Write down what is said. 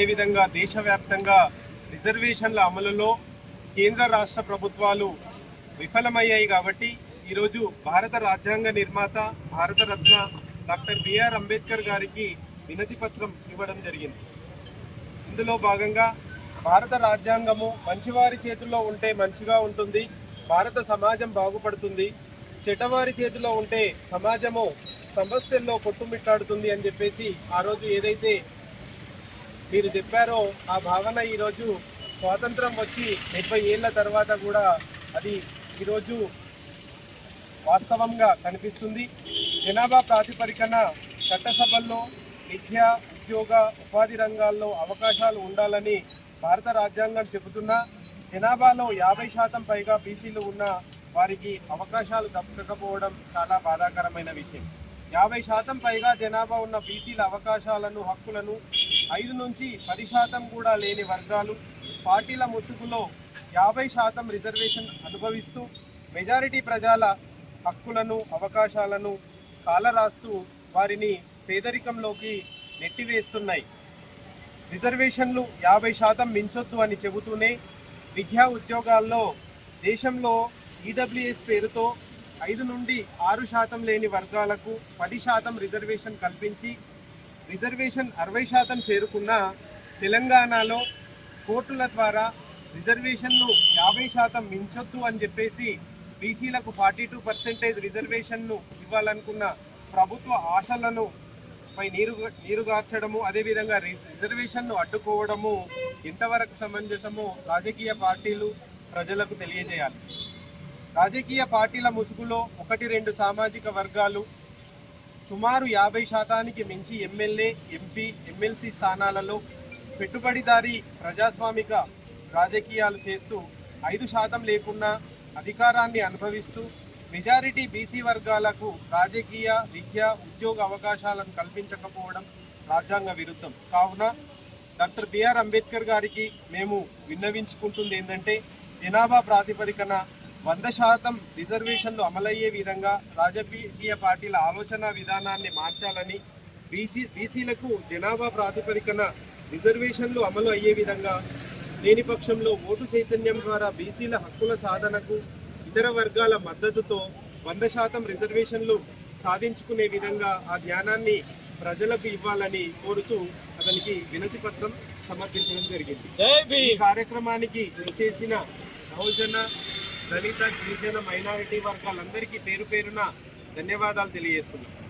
అదేవిధంగా దేశవ్యాప్తంగా రిజర్వేషన్ల అమలులో కేంద్ర రాష్ట్ర ప్రభుత్వాలు విఫలమయ్యాయి కాబట్టి ఈరోజు భారత రాజ్యాంగ నిర్మాత భారతరత్న డాక్టర్ బిఆర్ అంబేద్కర్ గారికి వినతి పత్రం ఇవ్వడం జరిగింది. ఇందులో భాగంగా భారత రాజ్యాంగము మంచివారి చేతుల్లో ఉంటే మంచిగా ఉంటుంది భారత సమాజం బాగుపడుతుంది చెడ్డవారి చేతిలో ఉంటే సమాజము సమస్యల్లో కొట్టుమిట్టాడుతుంది అని చెప్పేసి ఆ రోజు ఏదైతే మీరు చెప్పారో ఆ భావన ఈరోజు స్వాతంత్రం వచ్చి డెబ్బై ఏళ్ళ తర్వాత కూడా అది ఈరోజు వాస్తవంగా కనిపిస్తుంది. జనాభా ప్రాతిపదికన చట్టసభల్లో విద్య ఉద్యోగ ఉపాధి రంగాల్లో అవకాశాలు ఉండాలని భారత రాజ్యాంగం చెబుతున్నా జనాభాలో యాభై శాతం పైగా బీసీలు ఉన్న వారికి అవకాశాలు దక్కకపోవడం చాలా బాధాకరమైన విషయం. యాభై శాతం పైగా జనాభా ఉన్న బీసీల అవకాశాలను హక్కులను ఐదు నుంచి పది శాతం కూడా లేని వర్గాలు పార్టీల ముసుగులో యాభై శాతం రిజర్వేషన్ అనుభవిస్తూ మెజారిటీ ప్రజల హక్కులను అవకాశాలను కాలరాస్తూ వారిని పేదరికంలోకి నెట్టివేస్తున్నాయి. రిజర్వేషన్లు యాభై శాతం మించొద్దు అని చెబుతూనే విద్యా ఉద్యోగాల్లో దేశంలో ఈడబ్ల్యూఎస్ పేరుతో ఐదు నుండి ఆరు శాతం లేని వర్గాలకు పది శాతం రిజర్వేషన్ కల్పించి రిజర్వేషన్ అరవై శాతం చేరుకున్న తెలంగాణలో కోర్టుల ద్వారా రిజర్వేషన్ను యాభై శాతం మించొద్దు అని చెప్పేసి బీసీలకు ఫార్టీ టూ పర్సెంటేజ్ రిజర్వేషన్ను ఇవ్వాలనుకున్న ప్రభుత్వ ఆశలను పై నీరు నీరుగార్చడము అదేవిధంగా రి- రిజర్వేషన్ను అడ్డుకోవడము ఎంతవరకు సమంజసమో రాజకీయ పార్టీలు ప్రజలకు తెలియజేయాలి. రాజకీయ పార్టీల ముసుగులో ఒకటి రెండు సామాజిక వర్గాలు సుమారు యాభై శాతానికి మించి ఎమ్మెల్యే ఎంపీ ఎమ్మెల్సీ స్థానాలలో పెట్టుబడిదారీ ప్రజాస్వామిక రాజకీయాలు చేస్తూ ఐదు శాతం లేకున్నా అధికారాన్ని అనుభవిస్తూ మెజారిటీ బీసీ వర్గాలకు రాజకీయ విద్య ఉద్యోగ అవకాశాలను కల్పించకపోవడం రాజ్యాంగ విరుద్ధం. కావున డాక్టర్ బిఆర్ అంబేద్కర్ గారికి మేము విన్నవించుకుంటుంది ఏంటంటే జనాభా ప్రాతిపదికన వంద శాతం రిజర్వేషన్లు అమలయ్యే విధంగా రాజకీయ పార్టీల ఆలోచన విధానాన్ని మార్చాలని బీసీ బీసీలకు జనాభా ప్రాతిపదికన రిజర్వేషన్లు అమలు అయ్యే విధంగా లేని పక్షంలో ఓటు చైతన్యం ద్వారా బీసీల హక్కుల సాధనకు ఇతర వర్గాల మద్దతుతో వంద శాతం రిజర్వేషన్లు సాధించుకునే విధంగా ఆ జ్ఞానాన్ని ప్రజలకు ఇవ్వాలని కోరుతూ అతనికి వినతి పత్రం సమర్పించడం జరిగింది. ఈ కార్యక్రమానికి చేసిన బహుజన దళిత గిరిజన మైనారిటీ వర్గాలందరికీ పేరు పేరున ధన్యవాదాలు తెలియజేస్తున్నాను